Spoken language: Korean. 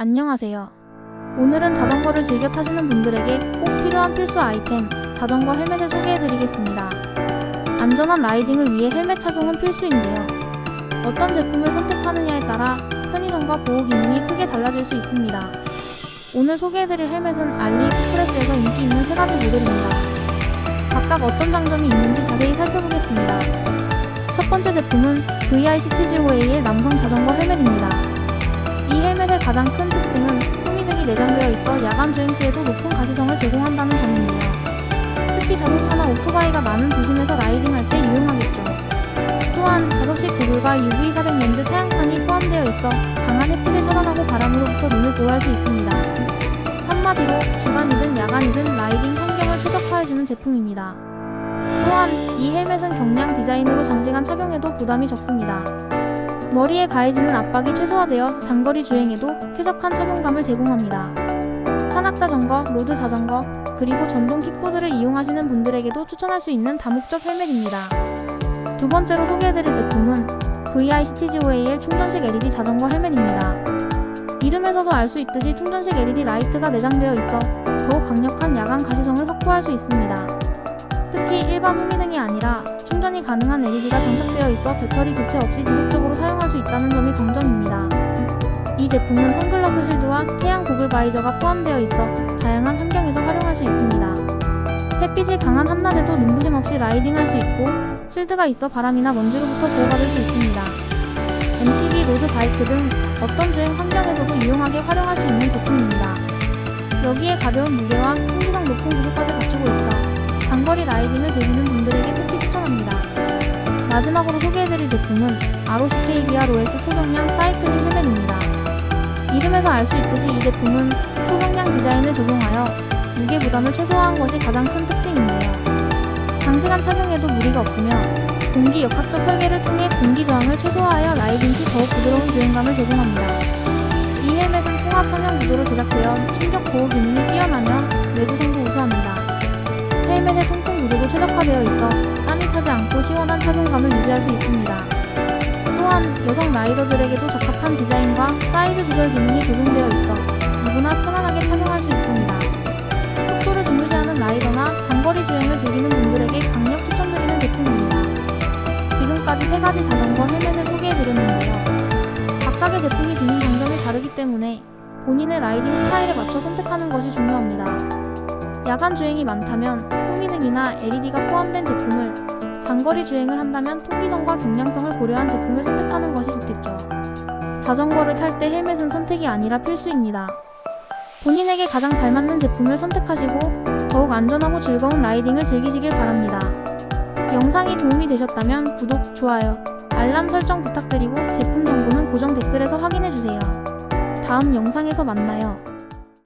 안녕하세요. 오늘은 자전거를 즐겨 타시는 분들에게 꼭 필요한 필수 아이템, 자전거 헬멧을 소개해드리겠습니다. 안전한 라이딩을 위해 헬멧 착용은 필수인데요. 어떤 제품을 선택하느냐에 따라 편의성과 보호 기능이 크게 달라질 수 있습니다. 오늘 소개해드릴 헬멧은 알리익스프레스에서 인기 있는 세 가지 모델입니다. 각각 어떤 장점이 있는지 자세히 살펴보겠습니다. 첫 번째 제품은 VICTGOA의 남성 자전거 헬멧입니다. 이 헬멧의 가장 큰 특징은 후미등이 내장되어 있어 야간 주행 시에도 높은 가시성을 제공한다는 점인데요. 특히 자동차나 오토바이가 많은 도심에서 라이딩할 때 유용하겠죠. 또한 자석식 고글과 UV400 렌즈 태양판이 포함되어 있어 강한 햇빛을 차단하고 바람으로부터 눈을 보호할 수 있습니다. 한마디로 주간이든 야간이든 라이딩 환경을 최적화해주는 제품입니다. 또한 이 헬멧은 경량 디자인으로 장시간 착용해도 부담이 적습니다. 머리에 가해지는 압박이 최소화되어 장거리 주행에도 쾌적한 착용감을 제공합니다. 산악 자 전거, 로드 자전거, 그리고 전동 킥보드를 이용하시는 분들에게도 추천할 수 있는 다목적 헬멧입니다. 두 번째로 소개해드릴 제품은 VICTGOAL 충전식 LED 자전거 헬멧입니다. 이름에서도 알 수 있듯이 충전식 LED 라이트가 내장되어 있어 더욱 강력한 야간 가시성을 확보할 수 있습니다. 특히 일반 후미등이 아니라 충전이 가능한 LED가 장착되어 있어 배터리 교체 없이 지속적으로 사용할 수 있다는 점이 강점입니다. 이 제품은 선글라스 실드와 태양 고글 바이저가 포함되어 있어 다양한 환경에서 활용할 수 있습니다. 햇빛이 강한 한낮에도 눈부심 없이 라이딩할 수 있고 실드가 있어 바람이나 먼지로부터 보호받을 수 있습니다. MTB, 로드 바이크 등 어떤 주행 환경에서도 유용하게 활용할 수 있는 제품입니다. 여기에 가벼운 무게와 통기성 높은 구조까지 갖추고 있어 장거리 라이딩을 즐기는 분들에게 특히 추천합니다. 마지막으로 소개해드릴 제품은 ROCKBR OS 초경량 사이클링 헬멧입니다. 이름에서 알 수 있듯이 이 제품은 초경량 디자인을 적용하여 무게 부담을 최소화한 것이 가장 큰 특징인데요. 장시간 착용해도 무리가 없으며 공기 역학적 설계를 통해 공기 저항을 최소화하여 라이딩 시 더욱 부드러운 주행감을 제공합니다. 이 헬멧은 통합 성형 구조로 제작되어 충격 보호 기능이 뛰어나며 내구성도 우수합니다. 헬멧의 통풍 구조도 최적화되어 있어 차지 않고 시원한 착용감을 유지할 수 있습니다. 또한 여성 라이더들에게도 적합한 디자인과 사이즈 조절 기능이 적용되어 있어 누구나 편안하게 착용할 수 있습니다. 속도를 중요시하는 라이더나 장거리 주행을 즐기는 분들에게 강력 추천드리는 제품입니다. 지금까지 세 가지 자전거 헬멧을 소개해드렸는데요. 각각의 제품이 지닌 장점이 다르기 때문에 본인의 라이딩 스타일에 맞춰 선택하는 것이 중요합니다. 야간 주행이 많다면 후미등이나 LED가 포함된 제품을, 장거리 주행을 한다면 통기성과 경량성을 고려한 제품을 선택하는 것이 좋겠죠. 자전거를 탈 때 헬멧은 선택이 아니라 필수입니다. 본인에게 가장 잘 맞는 제품을 선택하시고 더욱 안전하고 즐거운 라이딩을 즐기시길 바랍니다. 영상이 도움이 되셨다면 구독, 좋아요, 알람 설정 부탁드리고 제품 정보는 고정 댓글에서 확인해주세요. 다음 영상에서 만나요.